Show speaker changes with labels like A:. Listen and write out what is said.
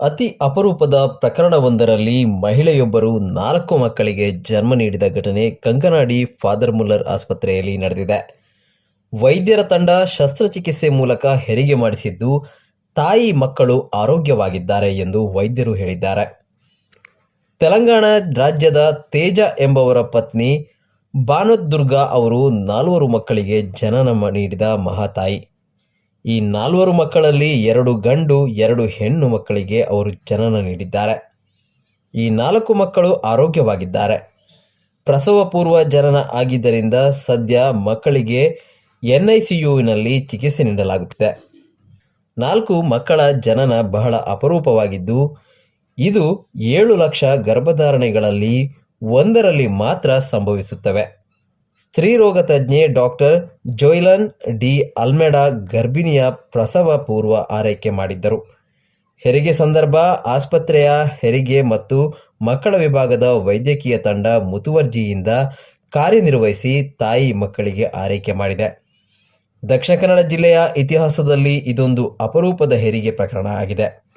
A: ಅತಿ ಅಪರೂಪದ ಪ್ರಕರಣವೊಂದರಲ್ಲಿ ಮಹಿಳೆಯೊಬ್ಬರು ನಾಲ್ಕು ಮಕ್ಕಳಿಗೆ ಜನ್ಮ ನೀಡಿದ ಘಟನೆ ಕಂಕನಾಡಿ ಫಾದರ್ ಮುಲ್ಲರ್ ಆಸ್ಪತ್ರೆಯಲ್ಲಿ ನಡೆದಿದೆ. ವೈದ್ಯರ ತಂಡ ಶಸ್ತ್ರಚಿಕಿತ್ಸೆ ಮೂಲಕ ಹೆರಿಗೆ ಮಾಡಿಸಿದ್ದು, ತಾಯಿ ಮಕ್ಕಳು ಆರೋಗ್ಯವಾಗಿದ್ದಾರೆ ಎಂದು ವೈದ್ಯರು ಹೇಳಿದ್ದಾರೆ. ತೆಲಂಗಾಣ ರಾಜ್ಯದ ತೇಜ ಎಂಬವರ ಪತ್ನಿ ಬಾನದ್ದುರ್ಗಾ ಅವರು ನಾಲ್ವರು ಮಕ್ಕಳಿಗೆ ಜನನ ನೀಡಿದ ಮಹಾತಾಯಿ. ಈ ನಾಲ್ವರು ಮಕ್ಕಳಲ್ಲಿ ಎರಡು ಗಂಡು, ಎರಡು ಹೆಣ್ಣು ಮಕ್ಕಳಿಗೆ ಅವರು ಜನನ ನೀಡಿದ್ದಾರೆ. ಈ ನಾಲ್ಕು ಮಕ್ಕಳು ಆರೋಗ್ಯವಾಗಿದ್ದಾರೆ. ಪ್ರಸವ ಪೂರ್ವ ಜನನ ಆಗಿದ್ದರಿಂದ ಸದ್ಯ ಮಕ್ಕಳಿಗೆ ಎನ್ ಐ ಸಿ ಯುವಿನಲ್ಲಿ ಚಿಕಿತ್ಸೆ ನೀಡಲಾಗುತ್ತಿದೆ. ನಾಲ್ಕು ಮಕ್ಕಳ ಜನನ ಬಹಳ ಅಪರೂಪವಾಗಿದ್ದು, ಇದು ಏಳು ಲಕ್ಷ ಗರ್ಭಧಾರಣೆಗಳಲ್ಲಿ ಒಂದರಲ್ಲಿ ಮಾತ್ರ ಸಂಭವಿಸುತ್ತವೆ. ಸ್ತ್ರೀರೋಗ ತಜ್ಞೆ ಡಾಕ್ಟರ್ ಜೋಯ್ಲನ್ ಡಿ ಅಲ್ಮೆಡಾ ಗರ್ಭಿಣಿಯ ಪ್ರಸವ ಪೂರ್ವ ಆರೈಕೆ ಮಾಡಿದ್ದರು. ಹೆರಿಗೆ ಸಂದರ್ಭ, ಆಸ್ಪತ್ರೆಯ ಹೆರಿಗೆ ಮತ್ತು ಮಕ್ಕಳ ವಿಭಾಗದ ವೈದ್ಯಕೀಯ ತಂಡ ಮುತುವರ್ಜಿಯಿಂದ ಕಾರ್ಯನಿರ್ವಹಿಸಿ ತಾಯಿ ಮಕ್ಕಳಿಗೆ ಆರೈಕೆ ಮಾಡಿದೆ. ದಕ್ಷಿಣ ಕನ್ನಡ ಜಿಲ್ಲೆಯ ಇತಿಹಾಸದಲ್ಲಿ ಇದೊಂದು ಅಪರೂಪದ ಹೆರಿಗೆ ಪ್ರಕರಣ ಆಗಿದೆ.